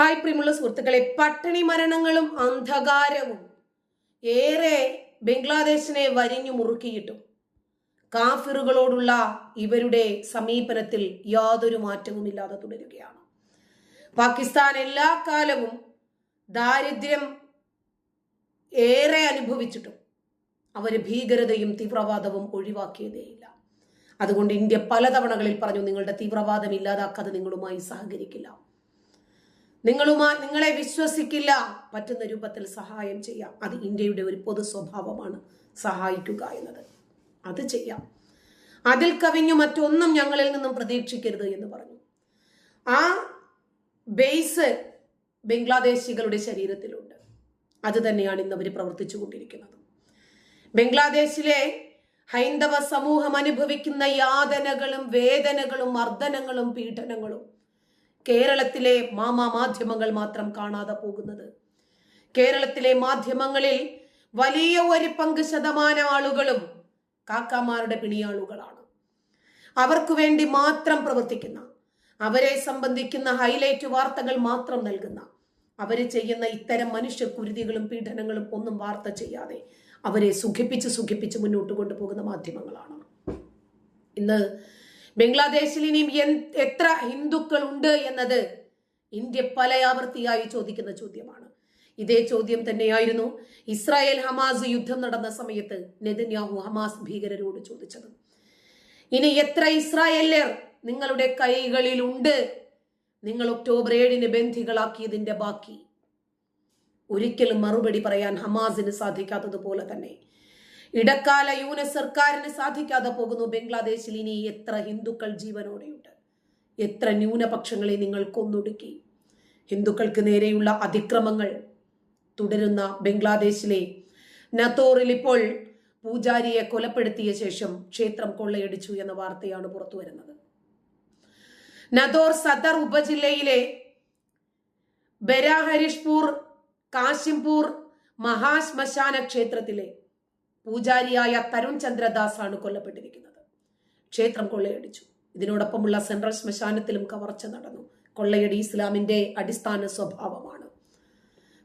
Hi പ്രിയമുള്ള സുഹൃത്തുക്കളെ പട്ടിണി മരണങ്ങളും അന്ധകാരവും ഏറെ ബംഗ്ലാദേശിനെ വരിഞ്ഞു മുറുക്കിയിട്ടും. കാഫിറുകളോടുള്ള ഇവരുടെ സമീപനത്തിൽ യാതൊരു മാറ്റവുമില്ലാതെ തുടരുകയാണ്. പാകിസ്ഥാൻ എല്ലാ കാലവും ദാരിദ്ര്യം ഏറെ അനുഭവിച്ചിട്ടും അവർ ഭീകരതയും തീവ്രവാദവും ഒഴിവാക്കിയതേയില്ല അതുകൊണ്ട് ഇന്ത്യ പലതവണകളിൽ പറഞ്ഞു നിങ്ങളുടെ തീവ്രവാദം ഇല്ലാതാക്കാതെ നിങ്ങളുമായി സഹകരിക്കില്ല. നിങ്ങളുമായി നിങ്ങളെ വിശ്വസിക്കില്ല. പറ്റുന്ന രൂപത്തിൽ സഹായം ചെയ്യാം. അത് ഇന്ത്യയുടെ ഒരു പൊതു സ്വഭാവമാണ്. സഹായിക്കുക എന്നത്. അത് ചെയ്യാം. അതിൽ കവിഞ്ഞു മറ്റൊന്നും ഞങ്ങളിൽ നിന്നും പ്രതീക്ഷിക്കരുത് എന്ന് പറഞ്ഞു. ആ ബേസ് ബംഗ്ലാദേശികളുടെ ശരീരത്തിലുണ്ട്. അത് തന്നെയാണ് ഇന്ന് അവർ പ്രവർത്തിച്ചു കൊണ്ടിരിക്കുന്നത്. ബംഗ്ലാദേശിലെ ഹൈന്ദവ സമൂഹം അനുഭവിക്കുന്ന യാതനകളും വേദനകളും മർദ്ദനങ്ങളും പീഡനങ്ങളും കേരളത്തിലെ മാമാ മാധ്യമങ്ങൾ മാത്രം കാണാതെ പോകുന്നത്. കേരളത്തിലെ മാധ്യമങ്ങളിൽ വലിയ ഒരു പങ്ക് ശതമാനം ആളുകളും കാക്കാമാരുടെ പിണിയാളുകളാണ്. അവർക്ക് വേണ്ടി മാത്രം പ്രവർത്തിക്കുന്ന അവരെ സംബന്ധിക്കുന്ന ഹൈലൈറ്റ് വാർത്തകൾ മാത്രം നൽകുന്ന അവർ ചെയ്യുന്ന ഇത്തരം മനുഷ്യ കുരുതികളും പീഡനങ്ങളും ഒന്നും വാർത്ത ചെയ്യാതെ അവരെ സുഖിപ്പിച്ച് സുഖിപ്പിച്ച് മുന്നോട്ട് കൊണ്ടുപോകുന്ന മാധ്യമങ്ങളാണ്. ഇന്ന് ബംഗ്ലാദേശിൽ ഇനിയും എത്ര ഹിന്ദുക്കൾ ഉണ്ട് എന്നത് ഇന്ത്യ പലയാവർത്തിയായി ചോദിക്കുന്ന ചോദ്യമാണ്. ഇതേ ചോദ്യം തന്നെയായിരുന്നു ഇസ്രായേൽ ഹമാസ് യുദ്ധം നടന്ന സമയത്ത് നെതന്യാഹു ഹമാസ് ഭീകരരോട് ചോദിച്ചത്. ഇനി എത്ര ഇസ്രായേലർ നിങ്ങളുടെ കൈകളിലുണ്ട്? നിങ്ങൾ ഒക്ടോബർ ഏഴിന് ബന്ധികളാക്കിയതിന്റെ ബാക്കി. ഒരിക്കലും മറുപടി പറയാൻ ഹമാസിന് സാധിക്കാത്തതുപോലെ തന്നെ ഇടക്കാല യൂന സർക്കാരിന് സാധിക്കാതെ പോകുന്നു ബംഗ്ലാദേശിൽ. ഇനി എത്ര ഹിന്ദുക്കൾ ജീവനോടെയുണ്ട്? എത്ര ന്യൂനപക്ഷങ്ങളെ നിങ്ങൾ കൊന്നൊടുക്കി? ഹിന്ദുക്കൾക്ക് നേരെയുള്ള അതിക്രമങ്ങൾ തുടരുന്ന ബംഗ്ലാദേശിലെ നത്തോറിൽ ഇപ്പോൾ പൂജാരിയെ കൊലപ്പെടുത്തിയ ശേഷം ക്ഷേത്രം കൊള്ളയടിച്ചു എന്ന വാർത്തയാണ് പുറത്തു വരുന്നത്. നദോർ സദർ ഉപജില്ലയിലെ ബരാഹരിഷ്പൂർ കാശിംപൂർ മഹാശ്മശാന ക്ഷേത്രത്തിലെ പൂജാരിയായ തരുൺ ചന്ദ്രദാസ് ആണ് കൊല്ലപ്പെട്ടിരിക്കുന്നത്. ക്ഷേത്രം കൊള്ളയടിച്ചു. ഇതിനോടൊപ്പമുള്ള സെൻട്രൽ ശ്മശാനത്തിലും കവർച്ച നടന്നു. കൊള്ളയടി ഇസ്ലാമിന്റെ അടിസ്ഥാന സ്വഭാവമാണ്.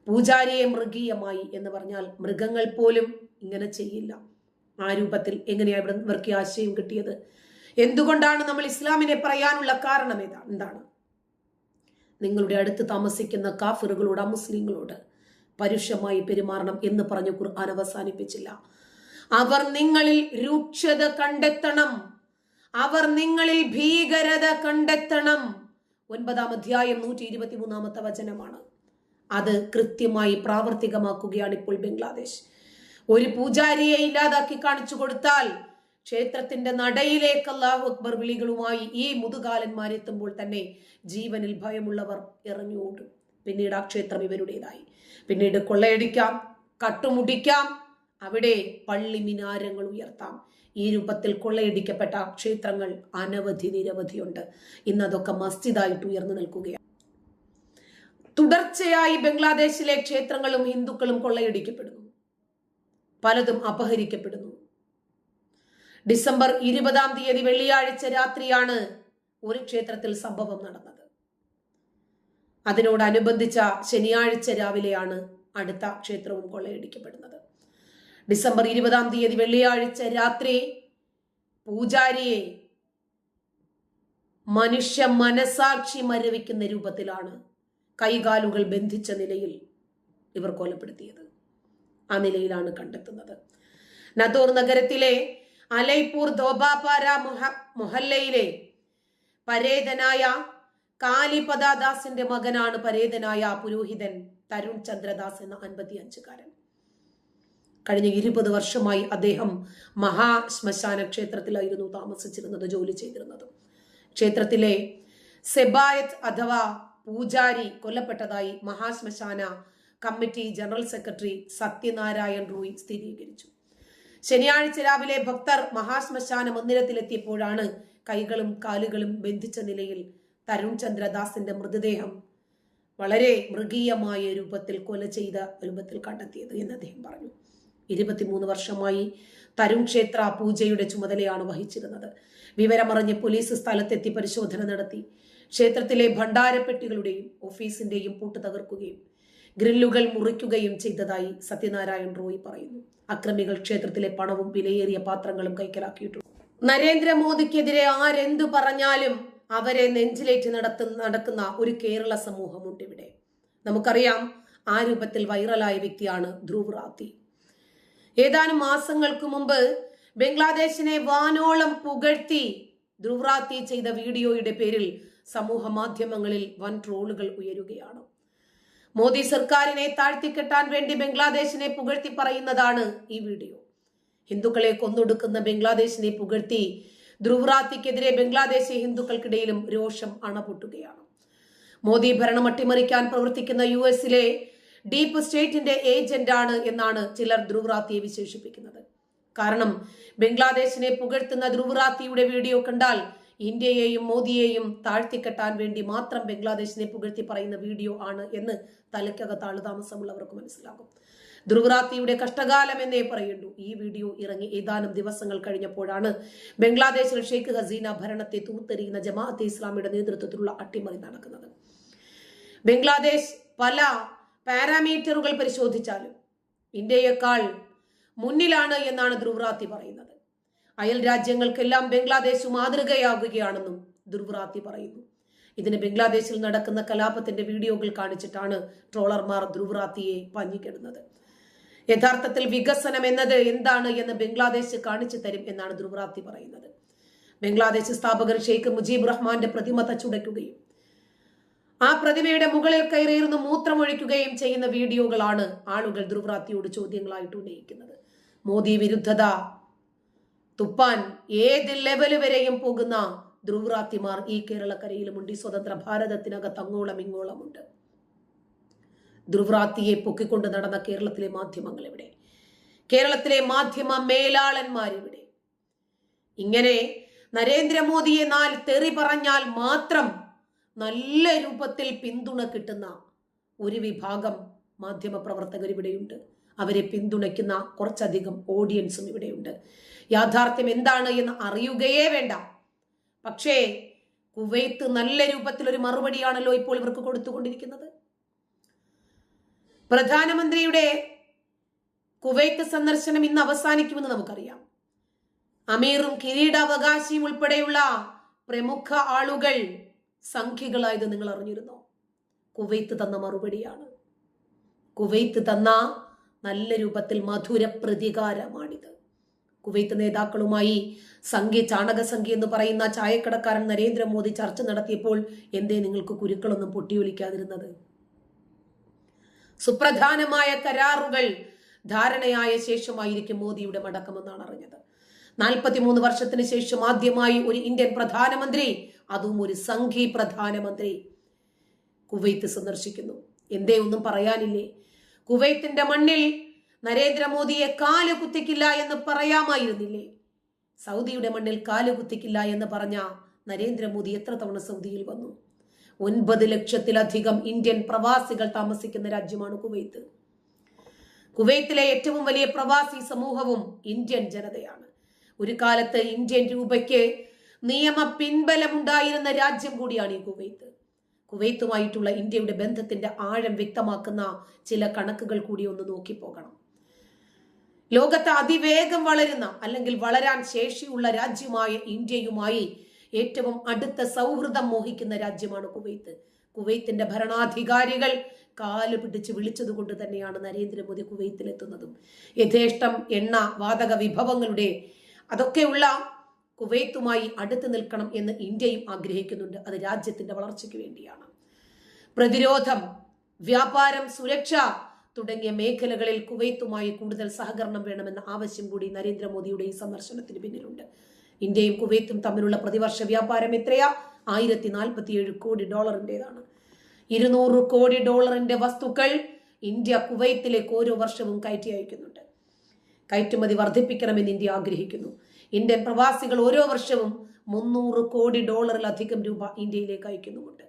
പൂജാരിയെ മൃഗീയമായി എന്ന് പറഞ്ഞാൽ മൃഗങ്ങൾ പോലും ഇങ്ങനെ ചെയ്യില്ല. ആ രൂപത്തിൽ എങ്ങനെയാ ഇവിടെ ഇവർക്ക് ആശയം കിട്ടിയത്? എന്തുകൊണ്ടാണ് നമ്മൾ ഇസ്ലാമിനെ പറയാനുള്ള കാരണം ഏതാ? എന്താണ്? നിങ്ങളുടെ അടുത്ത് താമസിക്കുന്ന കാഫിറുകളോട് അമുസ്ലിങ്ങളോട് പരുഷമായി പെരുമാറണം എന്ന് പറഞ്ഞു ഖുർആൻ അവസാനിപ്പിച്ചില്ല. അവർ നിങ്ങളിൽ രൂക്ഷത കണ്ടെത്തണം. അവർ നിങ്ങളിൽ ഭീകരത കണ്ടെത്തണം. ഒൻപതാം അധ്യായം നൂറ്റി ഇരുപത്തി മൂന്നാമത്തെ വചനമാണ്. അത് കൃത്യമായി പ്രാവർത്തികമാക്കുകയാണ് ഇപ്പോൾ ബംഗ്ലാദേശ്. ഒരു പൂജാരിയെ ഇല്ലാതാക്കി കാണിച്ചു കൊടുത്താൽ ക്ഷേത്രത്തിന്റെ നടയിലേക്ക് അള്ളാഹു അക്ബർ വിളികളുമായി ഈ മുതുകാലന്മാരെത്തുമ്പോൾ തന്നെ ജീവനിൽ ഭയമുള്ളവർ ഇറങ്ങിയോടും. പിന്നീട് ആ ക്ഷേത്രം ഇവരുടേതായി. പിന്നീട് കൊള്ളയടിക്കാം കട്ടുമുടിക്കാം അവിടെ പള്ളി മിനാരങ്ങൾ ഉയർത്താം. ഈ രൂപത്തിൽ കൊള്ളയടിക്കപ്പെട്ട ക്ഷേത്രങ്ങൾ അനവധി നിരവധിയുണ്ട്. ഇന്ന് അതൊക്കെ മസ്ജിദായിട്ട് ഉയർന്നു നിൽക്കുകയാണ്. തുടർച്ചയായി ബംഗ്ലാദേശിലെ ക്ഷേത്രങ്ങളും ഹിന്ദുക്കളും കൊള്ളയടിക്കപ്പെടുന്നു. പലതും അപഹരിക്കപ്പെടുന്നു. ഡിസംബർ ഇരുപതാം തീയതി വെള്ളിയാഴ്ച രാത്രിയാണ് ഒരു ക്ഷേത്രത്തിൽ സംഭവം നടന്നത്. അതിനോടനുബന്ധിച്ച ശനിയാഴ്ച രാവിലെയാണ് അടുത്ത ക്ഷേത്രവും കൊള്ളയടിക്കപ്പെടുന്നത്. ഡിസംബർ ഇരുപതാം തീയതി വെള്ളിയാഴ്ച രാത്രി പൂജാരിയെ മനുഷ്യ മനസാക്ഷി മരവിക്കുന്ന രൂപത്തിലാണ് കൈകാലുകൾ ബന്ധിച്ച നിലയിൽ ഇവർ കൊലപ്പെടുത്തിയത്. ആ നിലയിലാണ് കണ്ടെത്തുന്നത്. നദൂർ നഗരത്തിലെ അലൈപൂർ ദോബാപാര മൊഹ- മൊഹല്ലയിലെ പരേതനായ കാലിപദാദാസിന്റെ മകനാണ് പരേതനായ പുരോഹിതൻ തരുൺ ചന്ദ്രദാസ് എന്ന അൻപത്തിയഞ്ചുകാരൻ. കഴിഞ്ഞ ഇരുപത് വർഷമായി അദ്ദേഹം മഹാശ്മശാന ക്ഷേത്രത്തിലായിരുന്നു താമസിച്ചിരുന്നത് ജോലി ചെയ്തിരുന്നത്. ക്ഷേത്രത്തിലെ സെബായത്ത് അഥവാ പൂജാരി കൊല്ലപ്പെട്ടതായി മഹാശ്മശാന committee general secretary Satyanarayan Rui സ്ഥിരീകരിച്ചു. ശനിയാഴ്ച രാവിലെ ഭക്തർ മഹാശ്മശാന മന്ദിരത്തിലെത്തിയപ്പോഴാണ് കൈകളും കാലുകളും ബന്ധിച്ച നിലയിൽ തരുൺ ചന്ദ്രദാസിന്റെ മൃതദേഹം വളരെ മൃഗീയമായ രൂപത്തിൽ കൊല ചെയ്ത രൂപത്തിൽ കണ്ടെത്തിയത് എന്ന് അദ്ദേഹം പറഞ്ഞു. ഇരുപത്തിമൂന്ന് വർഷമായി തരുൺ ക്ഷേത്ര പൂജയുടെ ചുമതലയാണ് വഹിച്ചിരുന്നത്. വിവരമറിഞ്ഞ് പോലീസ് സ്ഥലത്തെത്തി പരിശോധന നടത്തി. ക്ഷേത്രത്തിലെ ഭണ്ഡാരപ്പെട്ടികളുടെയും ഓഫീസിന്റെയും പൂട്ട് തകർക്കുകയും ഗ്രില്ലുകൾ മുറിക്കുകയും ചെയ്തതായി സത്യനാരായൺ റോയ് പറയുന്നു. അക്രമികൾ ക്ഷേത്രത്തിലെ പണവും വിലയേറിയ പാത്രങ്ങളും കൈക്കലാക്കിയിട്ടുണ്ട്. നരേന്ദ്രമോദിക്കെതിരെ ആരെന്തു പറഞ്ഞാലും അവരെ നെഞ്ചിലേറ്റ് നടത്തുന്ന നടക്കുന്ന ഒരു കേരള സമൂഹമുണ്ട് ഇവിടെ. നമുക്കറിയാം ആ രൂപത്തിൽ വൈറലായ വ്യക്തിയാണ് ധ്രുവ് റാത്തി. ഏതാനും മാസങ്ങൾക്ക് മുമ്പ് ബംഗ്ലാദേശിനെ വാനോളം പുകഴ്ത്തി ദ്രുവ്രാത്തി ചെയ്ത വീഡിയോയുടെ പേരിൽ സമൂഹ മാധ്യമങ്ങളിൽ വൻ ട്രോളുകൾ ഉയരുകയാണ്. മോദി സർക്കാരിനെ താഴ്ത്തിക്കെട്ടാൻ വേണ്ടി ബംഗ്ലാദേശിനെ പുകഴ്ത്തി പറയുന്നതാണ് ഈ വീഡിയോ. ഹിന്ദുക്കളെ കൊന്നൊടുക്കുന്ന ബംഗ്ലാദേശിനെ പുകഴ്ത്തി ധ്രുവറാത്തിക്കെതിരെ ബംഗ്ലാദേശി ഹിന്ദുക്കൾക്കിടയിലും രോഷം അണപൊട്ടുകയാണ്. മോദി ഭരണം അട്ടിമറിക്കാൻ പ്രവർത്തിക്കുന്ന യു എസിലെ ഡീപ്പ് സ്റ്റേറ്റിന്റെ ഏജന്റ് ആണ് എന്നാണ് ചിലർ ധ്രുവറാത്തിയെ വിശേഷിപ്പിക്കുന്നത്. കാരണം ബംഗ്ലാദേശിനെ പുകഴ്ത്തുന്ന ധ്രുവറാത്തിയുടെ വീഡിയോ കണ്ടാൽ ഇന്ത്യയെയും മോദിയെയും താഴ്ത്തിക്കെട്ടാൻ വേണ്ടി മാത്രം ബംഗ്ലാദേശിനെ പുകഴ്ത്തി പറയുന്ന വീഡിയോ ആണ് എന്ന് തലയ്ക്കകത്ത് ആളുതാമസമുള്ളവർക്ക് മനസ്സിലാകും. ധ്രുവറാത്തിയുടെ കഷ്ടകാലം എന്നേ പറയുള്ളൂ ഈ വീഡിയോ ഇറങ്ങി ഏതാനും ദിവസങ്ങൾ കഴിഞ്ഞപ്പോഴാണ് ബംഗ്ലാദേശിൽ ഷെയ്ഖ് ഹസീന ഭരണത്തെ തൂത്തെറിയുന്ന ജമാഅത്തെ ഇസ്ലാമിയുടെ നേതൃത്വത്തിലുള്ള അട്ടിമറി നടക്കുന്നത്. ബംഗ്ലാദേശ് പല പാരാമീറ്ററുകൾ പരിശോധിച്ചാലും ഇന്ത്യയേക്കാൾ മുന്നിലാണ് എന്നാണ് ധ്രുവറാത്തി പറയുന്നത്. അയൽ രാജ്യങ്ങൾക്കെല്ലാം ബംഗ്ലാദേശ് മാതൃകയാകുകയാണെന്നും ധ്രുവറാത്തി പറയുന്നു. ഇതിന് ബംഗ്ലാദേശിൽ നടക്കുന്ന കലാപത്തിന്റെ വീഡിയോകൾ കാണിച്ചിട്ടാണ് ട്രോളർമാർ ധ്രുവറാത്തിയെ പഞ്ഞിക്കിടുന്നത്. യഥാർത്ഥത്തിൽ വികസനം എന്നത് എന്താണ് എന്ന് ബംഗ്ലാദേശ് കാണിച്ചു തരും എന്നാണ് ധ്രുവറാത്തി പറയുന്നത്. ബംഗ്ലാദേശ് സ്ഥാപകർ ഷെയ്ഖ് മുജീബ് റഹ്മാന്റെ പ്രതിമ തച്ചുടയ്ക്കുകയും ആ പ്രതിമയുടെ മുകളിൽ കയറിയിരുന്ന് മൂത്രമൊഴിക്കുകയും ചെയ്യുന്ന വീഡിയോകളാണ് ആളുകൾ ധ്രുവറാത്തിയോട് ചോദ്യങ്ങളായിട്ട് ഉന്നയിക്കുന്നത്. മോദി വിരുദ്ധത. തുപ്പാൻ ഏത് ലെവൽ വരെയും പോകുന്ന ധ്രുവറാത്തിമാർ ഈ കേരളക്കരയിലുമുണ്ട്. ഈ സ്വതന്ത്ര ഭാരതത്തിനകത്ത് അങ്ങോളം ഇങ്ങോളമുണ്ട്. ധ്രുവറാത്തിയെ പൊക്കിക്കൊണ്ട് നടന്ന കേരളത്തിലെ മാധ്യമങ്ങൾ എവിടെ കേരളത്തിലെ മാധ്യമ മേലാളന്മാരിവിടെ? ഇങ്ങനെ നരേന്ദ്രമോദിയെ നാൽ തെറി പറഞ്ഞാൽ മാത്രം നല്ല രൂപത്തിൽ പിന്തുണ കിട്ടുന്ന ഒരു വിഭാഗം മാധ്യമ പ്രവർത്തകർ ഇവിടെയുണ്ട്. അവരെ പിന്തുണയ്ക്കുന്ന കുറച്ചധികം ഓഡിയൻസും ഇവിടെയുണ്ട്. യാഥാർത്ഥ്യം എന്താണ് എന്ന് അറിയുകയേ വേണ്ട. പക്ഷേ കുവൈത്ത് നല്ല രൂപത്തിൽ ഒരു മറുപടിയാണല്ലോ ഇപ്പോൾ ഇവർക്ക് കൊടുത്തുകൊണ്ടിരിക്കുന്നത്. പ്രധാനമന്ത്രിയുടെ കുവൈത്ത് സന്ദർശനം ഇന്ന് അവസാനിക്കുമെന്ന് നമുക്കറിയാം. അമീറും കിരീടാവകാശിയും ഉൾപ്പെടെയുള്ള പ്രമുഖ ആളുകൾ സംഖ്യകളായത് നിങ്ങൾ അറിഞ്ഞിരുന്നോ? കുവൈത്ത് തന്ന മറുപടിയാണ്. കുവൈത്ത് തന്ന നല്ല രൂപത്തിൽ മധുര പ്രതികാരമാണിത്. കുവൈത്ത് നേതാക്കളുമായി സംഖ്യ ചാണകസംഖ്യ എന്ന് പറയുന്ന ചായക്കടക്കാരൻ നരേന്ദ്രമോദി ചർച്ച നടത്തിയപ്പോൾ എന്തേ നിങ്ങൾക്ക് കുരുക്കളൊന്നും പൊട്ടിയൊലിക്കാതിരുന്നത്? സുപ്രധാനമായ കരാറുകൾ ധാരണയായ ശേഷമായിരിക്കും മോദിയുടെ മടക്കമെന്നാണ് അറിഞ്ഞത്. നാൽപ്പത്തിമൂന്ന് വർഷത്തിന് ശേഷം ആദ്യമായി ഒരു ഇന്ത്യൻ പ്രധാനമന്ത്രി അതും ഒരു സംഘി പ്രധാനമന്ത്രി കുവൈത്ത് സന്ദർശിക്കുന്നു. എന്തേ ഒന്നും പറയാനില്ലേ? കുവൈത്തിന്റെ മണ്ണിൽ നരേന്ദ്രമോദിയെ കാൽ കുത്തിക്കില്ല എന്ന് പറയാമായിരുന്നില്ലേ? സൗദിയുടെ മണ്ണിൽ കാൽ കുത്തിക്കില്ല എന്ന് പറഞ്ഞ നരേന്ദ്രമോദി എത്ര തവണ സൗദിയിൽ വന്നു? ഒൻപത് ലക്ഷത്തിലധികം ഇന്ത്യൻ പ്രവാസികൾ താമസിക്കുന്ന രാജ്യമാണ് കുവൈത്ത്. കുവൈത്തിലെ ഏറ്റവും വലിയ പ്രവാസി സമൂഹവും ഇന്ത്യൻ ജനതയാണ്. ഒരു കാലത്ത് ഇന്ത്യൻ രൂപയ്ക്ക് നിയമ പിൻബലമുണ്ടായിരുന്ന രാജ്യം കൂടിയാണ് ഈ കുവൈത്ത്. കുവൈത്തുമായിട്ടുള്ള ഇന്ത്യയുടെ ബന്ധത്തിന്റെ ആഴം വ്യക്തമാക്കുന്ന ചില കണക്കുകൾ കൂടി ഒന്ന് നോക്കി പോകണം. ലോകത്ത് അതിവേഗം വളരുന്ന അല്ലെങ്കിൽ വളരാൻ ശേഷിയുള്ള രാജ്യമായ ഇന്ത്യയുമായി ഏറ്റവും അടുത്ത സൗഹൃദം മോഹിക്കുന്ന രാജ്യമാണ് കുവൈത്ത്. കുവൈത്തിന്റെ ഭരണാധികാരികൾ കാൽ പിടിച്ച് വിളിച്ചത് കൊണ്ട് തന്നെയാണ് നരേന്ദ്രമോദി കുവൈത്തിലെത്തുന്നതും. യഥേഷ്ടം എണ്ണ വാതക വിഭവങ്ങളുടെ അതൊക്കെയുള്ള കുവൈത്തുമായി അടുത്ത് നിൽക്കണം എന്ന് ഇന്ത്യയും ആഗ്രഹിക്കുന്നുണ്ട്. അത് രാജ്യത്തിന്റെ വളർച്ചയ്ക്ക് വേണ്ടിയാണ്. പ്രതിരോധം വ്യാപാരം സുരക്ഷ തുടങ്ങിയ മേഖലകളിൽ കുവൈത്തുമായി കൂടുതൽ സഹകരണം വേണമെന്ന ആവശ്യം കൂടി നരേന്ദ്രമോദിയുടെ ഈ സന്ദർശനത്തിന് പിന്നിലുണ്ട്. ഇന്ത്യയും കുവൈത്തും തമ്മിലുള്ള പ്രതിവർഷ വ്യാപാരം എത്രയാ? ആയിരത്തി നാൽപ്പത്തിയേഴ് കോടി ഡോളറിന്റെതാണ് ഇരുന്നൂറ് കോടി ഡോളറിന്റെ വസ്തുക്കൾ ഇന്ത്യ കുവൈത്തിലേക്ക് ഓരോ വർഷവും കയറ്റി അയക്കുന്നുണ്ട്. കയറ്റുമതി വർദ്ധിപ്പിക്കണമെന്ന് ഇന്ത്യ ആഗ്രഹിക്കുന്നു. ഇന്ത്യൻ പ്രവാസികൾ ഓരോ വർഷവും മുന്നൂറ് കോടി ഡോളറിലധികം രൂപ ഇന്ത്യയിലേക്ക് അയക്കുന്നുമുണ്ട്.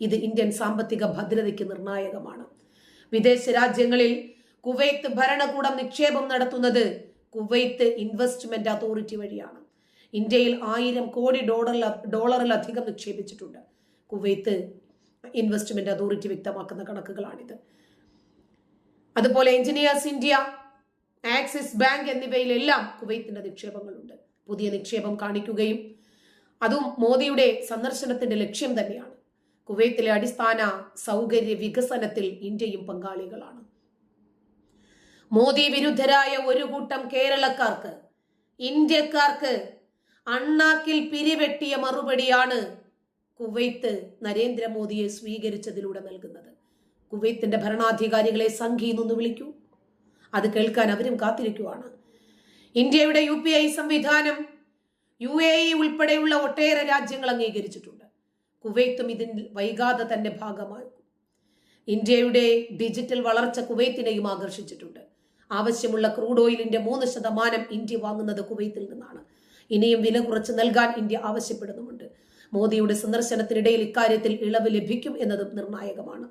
ഇത് ഇന്ത്യൻ സാമ്പത്തിക ഭദ്രതയ്ക്ക് നിർണായകമാണ്. വിദേശ രാജ്യങ്ങളിൽ കുവൈത്ത് ഭരണകൂടം നിക്ഷേപം നടത്തുന്നത് കുവൈത്ത് ഇൻവെസ്റ്റ്മെന്റ് അതോറിറ്റി വഴിയാണ്. ഇന്ത്യയിൽ ആയിരം കോടി ഡോളറിൽ ഡോളറിലധികം നിക്ഷേപിച്ചിട്ടുണ്ട്. കുവൈത്ത് ഇൻവെസ്റ്റ്മെന്റ് അതോറിറ്റി വ്യക്തമാക്കുന്ന കണക്കുകളാണിത്. അതുപോലെ എഞ്ചിനീയേഴ്സ് ഇന്ത്യ ആക്സിസ് ബാങ്ക് എന്നിവയിലെല്ലാം കുവൈത്തിന്റെ നിക്ഷേപങ്ങളുണ്ട്. പുതിയ നിക്ഷേപം കാണിക്കുകയും അതും മോദിയുടെ സന്ദർശനത്തിന്റെ ലക്ഷ്യം തന്നെയാണ്. കുവൈത്തിലെ അടിസ്ഥാന സൗകര്യ വികസനത്തിൽ ഇന്ത്യയും പങ്കാളികളാണ്. മോദി വിരുദ്ധരായ ഒരു കൂട്ടം കേരളക്കാർക്ക് ഇന്ത്യക്കാർക്ക് അണ്ണാക്കിൽ പിരിവെട്ടിയ മറുപടിയാണ് കുവൈത്ത് നരേന്ദ്രമോദിയെ സ്വീകരിച്ചതിലൂടെ നൽകുന്നത്. കുവൈത്തിന്റെ ഭരണാധികാരികളെ സംഘി വിളിക്കൂ. അത് കേൾക്കാൻ അവരും കാത്തിരിക്കുവാണ്. ഇന്ത്യയുടെ യു പി ഐ സംവിധാനം യു എ ഇ ഉൾപ്പെടെയുള്ള ഒട്ടേറെ രാജ്യങ്ങൾ അംഗീകരിച്ചിട്ടുണ്ട്. കുവൈത്തും ഇതിൽ വൈകാതെ തന്നെ ഭാഗമാകും. ഇന്ത്യയുടെ ഡിജിറ്റൽ വളർച്ച കുവൈത്തിനെയും ആകർഷിച്ചിട്ടുണ്ട്. ആവശ്യമുള്ള ക്രൂഡ് ഓയിലിന്റെ മൂന്ന് ശതമാനം ഇന്ത്യ വാങ്ങുന്നത് കുവൈത്തിൽ നിന്നാണ്. ഇനിയും വില കുറച്ച് നൽകാൻ ഇന്ത്യ ആവശ്യപ്പെടുന്നുമുണ്ട്. മോദിയുടെ സന്ദർശനത്തിനിടയിൽ ഇക്കാര്യത്തിൽ ഇളവ് ലഭിക്കും എന്നതും നിർണായകമാണ്.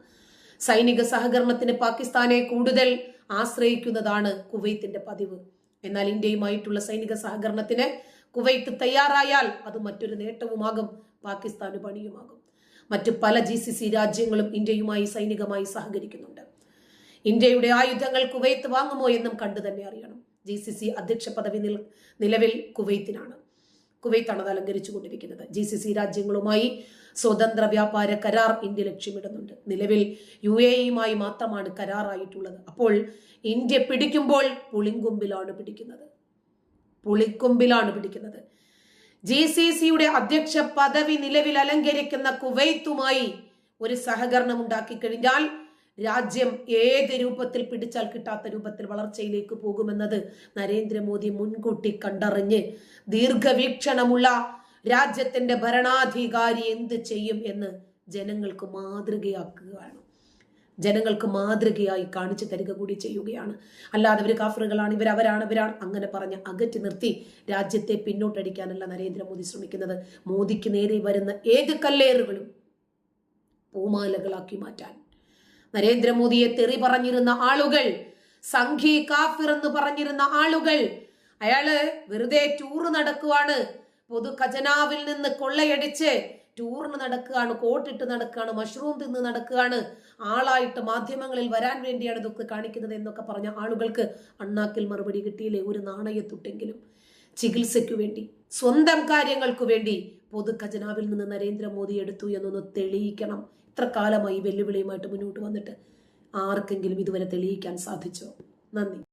സൈനിക സഹകരണത്തിന് പാകിസ്ഥാനെ കൂടുതൽ ആശ്രയിക്കുന്നതാണ് കുവൈത്തിന്റെ പതിവ്. എന്നാൽ ഇന്ത്യയുമായിട്ടുള്ള സൈനിക സഹകരണത്തിന് കുവൈത്ത് തയ്യാറായാൽ അത് മറ്റൊരു നേട്ടവുമാകും പാകിസ്ഥാന് പണിയുമാകും. മറ്റു പല ജി സി സി രാജ്യങ്ങളും ഇന്ത്യയുമായി സൈനികമായി സഹകരിക്കുന്നുണ്ട്. ഇന്ത്യയുടെ ആയുധങ്ങൾ കുവൈത്ത് വാങ്ങുമോ എന്നും കണ്ടു തന്നെ അറിയണം. ജി സി സി അധ്യക്ഷ പദവി നിലവിൽ കുവൈത്തിനാണ്. കുവൈത്താണ് അത് അലങ്കരിച്ചു കൊണ്ടിരിക്കുന്നത് ജി സി സി രാജ്യങ്ങളുമായി സ്വതന്ത്ര വ്യാപാര കരാർ ഇന്ത്യ ലക്ഷ്യമിടുന്നുണ്ട്. നിലവിൽ യു എ ഇയുമായി മാത്രമാണ് കരാറായിട്ടുള്ളത്. അപ്പോൾ ഇന്ത്യ പിടിക്കുമ്പോൾ പുളിങ്കൊമ്പിലാണ് പിടിക്കുന്നത്. പുളിക്കൊമ്പിലാണ് പിടിക്കുന്നത്. ജി സി സിയുടെ അധ്യക്ഷ പദവി നിലവിൽ അലങ്കരിക്കുന്ന കുവൈത്തുമായി ഒരു സഹകരണം ഉണ്ടാക്കി കഴിഞ്ഞാൽ രാജ്യം ഏത് രൂപത്തിൽ പിടിച്ചാൽ കിട്ടാത്ത രൂപത്തിൽ വളർച്ചയിലേക്ക് പോകുമെന്നത് നരേന്ദ്രമോദി മുൻകൂട്ടി കണ്ടറിഞ്ഞ് ദീർഘവീക്ഷണമുള്ള രാജ്യത്തിന്റെ ഭരണാധികാരി എന്ത് ചെയ്യും എന്ന് ജനങ്ങൾക്ക് മാതൃകയാക്കുകയാണ് ജനങ്ങൾക്ക് മാതൃകയായി കാണിച്ചു തരിക കൂടി ചെയ്യുകയാണ്. അല്ലാതെ ഇവർ കാഫറുകളാണ് ഇവർ അവരാണ് ഇവരാണ് അങ്ങനെ പറഞ്ഞ് അകറ്റി നിർത്തി രാജ്യത്തെ പിന്നോട്ടടിക്കാനല്ല നരേന്ദ്രമോദി ശ്രമിക്കുന്നത്. മോദിക്ക് നേരെ വരുന്ന ഏത് കല്ലേറുകളും പൂമാലകളാക്കി മാറ്റാൻ. നരേന്ദ്രമോദിയെ തെറി പറഞ്ഞിരുന്ന ആളുകൾ സംഘി കാഫിർ എന്ന് പറഞ്ഞിരുന്ന ആളുകൾ അയാൾ വെറുതെ ടൂറ് നടക്കുവാണ്. പൊതു ഖജനാവിൽ നിന്ന് കൊള്ളയടിച്ച് ടൂറിന് നടക്കുകയാണ് കോട്ടിട്ട് നടക്കുകയാണ് മഷ്റൂം തിന്ന് നടക്കുകയാണ്. ആളായിട്ട് മാധ്യമങ്ങളിൽ വരാൻ വേണ്ടിയാണ് ഇതൊക്കെ കാണിക്കുന്നത് എന്നൊക്കെ പറഞ്ഞ ആളുകൾക്ക് അണ്ണാക്കിൽ മറുപടി കിട്ടിയില്ലേ? ഒരു നാണയത്തുട്ടെങ്കിലും ചികിത്സയ്ക്കു വേണ്ടി സ്വന്തം കാര്യങ്ങൾക്കു വേണ്ടി പൊതു ഖജനാവിൽ നിന്ന് നരേന്ദ്രമോദി എടുത്തു എന്നൊന്ന് തെളിയിക്കണം. ഇത്ര കാലമായി വെല്ലുവിളിയുമായിട്ട് മുന്നോട്ട് വന്നിട്ട് ആർക്കെങ്കിലും ഇതുവരെ തെളിയിക്കാൻ സാധിച്ചോ? നന്ദി.